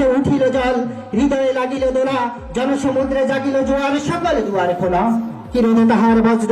নদীতে উঠিল জল, হৃদয়ে লাগিল দোলা, জনসমুদ্রে জাগিল জোয়ার, সকলে দুয়ারে খোলা। কিরণে তাহার বজ্র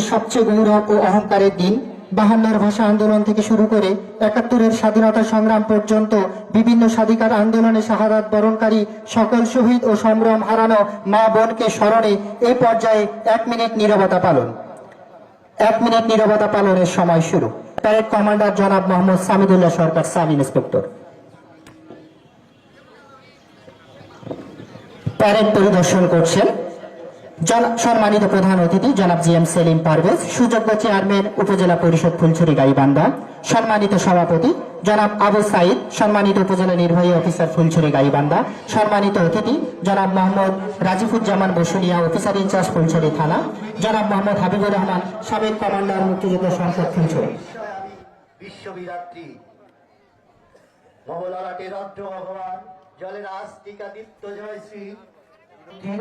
এই সবচেয়ে গৌরব ও অহংকারের দিন। বাহান্নর ভাষা আন্দোলন থেকে শুরু করে একাত্তরের স্বাধীনতা সংগ্রাম পর্যন্ত বিভিন্ন স্বাধিকার আন্দোলনে শাহাদাত বরণকারী সকল শহীদ ও সম্ভ্রম হারানো মা বোনকে স্মরণে এই পর্যায়ে এক মিনিট নীরবতা পালন। এক মিনিট নীরবতা পালনের সময় শুরু। প্যারেড কমান্ডার জনাব Mohammad Samidullah Sarkar, sub inspector. Parade পরিদর্শন করছেন সম্মানিত প্রধান অতিথি জনাব জি এম সেলিম পারভেজ, সুযোগ্য চেয়ারম্যান, উপজেলা পরিষদ ফুলছড়ি গাইবান্ধা, সম্মানিত সভাপতি জনাব আবু সাইদ, সম্মানিত উপজেলা নির্বাহী অফিসার ফুলছড়ি গাইবান্ধা, সম্মানিত অতিথি জনাব Mohammad Rajifuzzaman Basunia, officer in charge Fulchhari থানা, জনাব মোহাম্মদ হাবিবুর রহমান, সাবেক কমান্ডার, মুক্তিযোদ্ধা সংসদ ফুলছড়ি।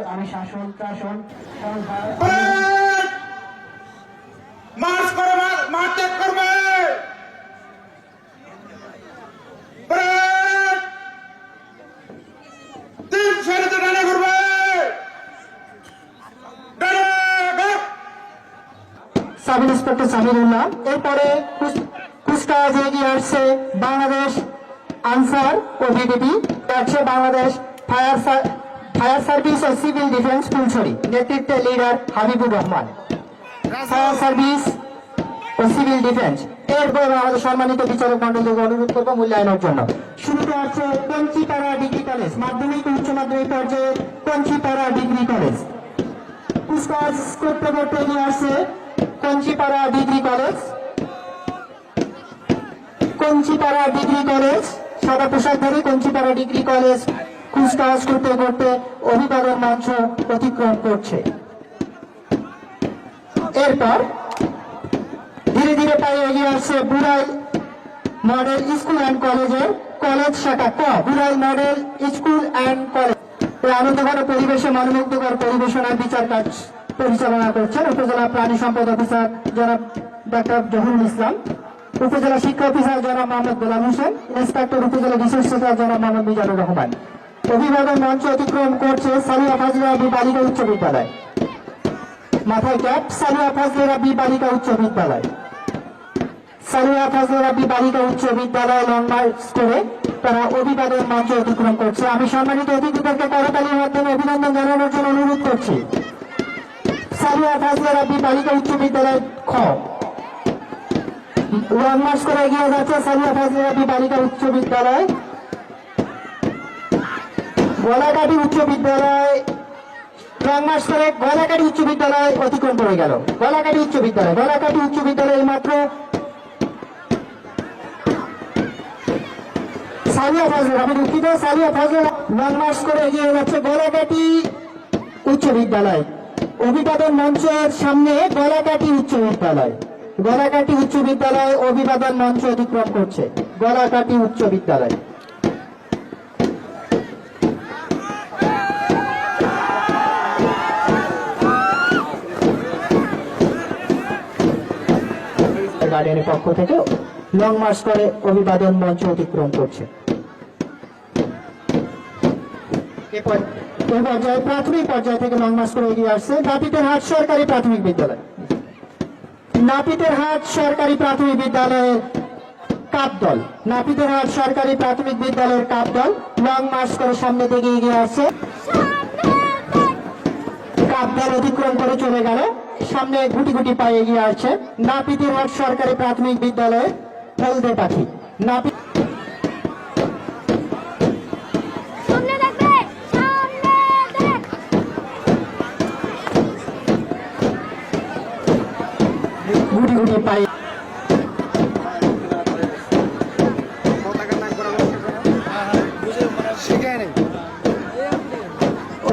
আমি শাসন শাসন মার্চ করে ত্যাগ করবে! তিন সারিতে ডানে ঘুরবে! সাব ইন্সপেক্টর সামিরুল্লাহ এরপরে কুচ- কুচকাওয়াজ এগিয়ে আসছে বাংলাদেশ আনসার ও ভিডিপি আসছে বাংলাদেশ ফায়ার ফায়ার সার্ভিস ও সিভিল ডিফেন্স ফুলছড়ি নেতৃত্বে leader Habibur Rahman. Fire service ও সিভিল ডিফেন্স। এরপর আমাদের সম্মানিত বিচারক মন্ডলীকে অনুরোধ করব মূল্যায়নের জন্য। শুরুতে আছে কঞ্চিপাড়া ডিগ্রি কলেজ, মাধ্যমিক উচ্চ মাধ্যমিক পর্যায়ে কঞ্চিপাড়া ডিগ্রি কলেজ। কুচকাওয়াজ করতে এগিয়ে আসছে Kanchipara degree college. Kanchipara degree college, সাদা পোশাক ধরে কঞ্চিপাড়া ডিগ্রি কলেজ কুচকাওয়াজ করতে করতে অভিভাবক মঞ্চ অতিক্রম করছে। এরপর ধীরে ধীরে পায়ে এগিয়ে আসছে বুড়াই মডেল স্কুল অ্যান্ড কলেজের কলেজ শাখা ক Burai model school and college. আনন্দঘন পরিবেশে মনোমুগ্ধকর পরিবেশনার বিচার কাজ পরিচালনা করছেন উপজেলা প্রাণী সম্পদ অফিসার জনাব ডক্টর জহুরুল ইসলাম, উপজেলা শিক্ষা অফিসার জনাব মোহাম্মদ গোলাম হোসেন, ইন্সপেক্টর উপজেলা বিশেষ সচিব জনাব মোহাম্মদ মিজানুর রহমান। অভিভাবক মঞ্চ অতিক্রম করছে সালিয়া ফাজিলা আবু বালিকা উচ্চ বিদ্যালয়। মাথায় ক্যাপ সালিয়া ফাজলে রাব্বি বালিকা উচ্চ বিদ্যালয়। সালিয়া ফাজলে রাব্বি বালিকা উচ্চ বিদ্যালয় লং মার্চ করে তারা অভিবাদন মঞ্চ অতিক্রম করছে। আমি সম্মানিত অতিথিদেরকে করতালির মাধ্যমে অভিনন্দন জানানোর জন্য অনুরোধ করছি। সালিয়া ফাজলে রাব্বি বালিকা উচ্চ বিদ্যালয় খ। লং মার্চ করে এগিয়ে যাচ্ছে সালিয়া ফাজলে রাব্বি বালিকা উচ্চ বিদ্যালয়। গোলাঘাটি উচ্চ বিদ্যালয় রং মাস করে গলাকাটি উচ্চ বিদ্যালয় অতিক্রম করে গেল। গলাকাটি উচ্চ বিদ্যালয়, গলাকাটি উচ্চ বিদ্যালয় মাত্র সালিয়া ফজল আমি দুঃখিত সালিয়া ফজল রং মাস করে এগিয়ে যাচ্ছে গলাকাটি উচ্চ বিদ্যালয়। অভিবাদন মঞ্চের সামনে গলাকাটি উচ্চ বিদ্যালয়। গলাকাটি উচ্চ বিদ্যালয় অভিবাদন মঞ্চ অতিক্রম করছে। গলাকাটি উচ্চ বিদ্যালয়। গার্ডেনের পক্ষ থেকে লং মার্চ করে অভিবাদন মঞ্চ অতিক্রম করছে। এ পর্যায়ে প্রাথমিক পর্যায় থেকে লং মার্চ করে এগিয়ে আসছে নাপিতের হাট সরকারি প্রাথমিক বিদ্যালয়। নাপিতের হাট সরকারি প্রাথমিক বিদ্যালয়ের কাপ দল। নাপিতের হাট সরকারি প্রাথমিক বিদ্যালয়ের কাপ দল লং মার্চ করে সামনে দিকে এগিয়ে আসছে। কাপ দল অতিক্রম করে চলে গেল। সামনে গুটি গুটি পায়ে এগিয়ে আসছে। নাপিতের হাট সরকারি প্রাথমিক বিদ্যালয়ের হলদে পাখি। নাপিত গুটি গুটি পায়ে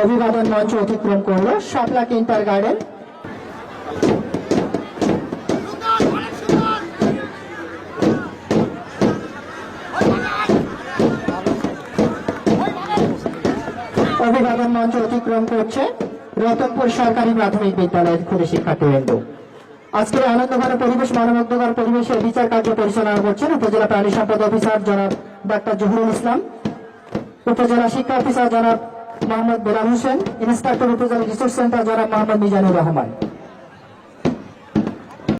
অভিবাদন মঞ্চ অতিক্রম করল। Shapla kindergarten. অভিবাদন মঞ্চ অতিক্রম করছে রতনপুর সরকারি প্রাথমিক বিদ্যালয়ের ক্ষুদে শিক্ষার্থীবৃন্দ। আজকের আনন্দঘন পরিবেশ মানবজ্ঞকর পরিবেশে বিচার কার্য পরিচালনা করছেন উপজেলা প্রাণী সম্পদ অফিসার জনাব ডাক্তার জহুরুল ইসলাম, উপজেলা শিক্ষা অফিসার জনাব মোহাম্মদ বেলাল হোসেন, ইন্সপেক্টর উপজেলা রিসোর্স সেন্টার জনাব মোহাম্মদ মিজানুর রহমান।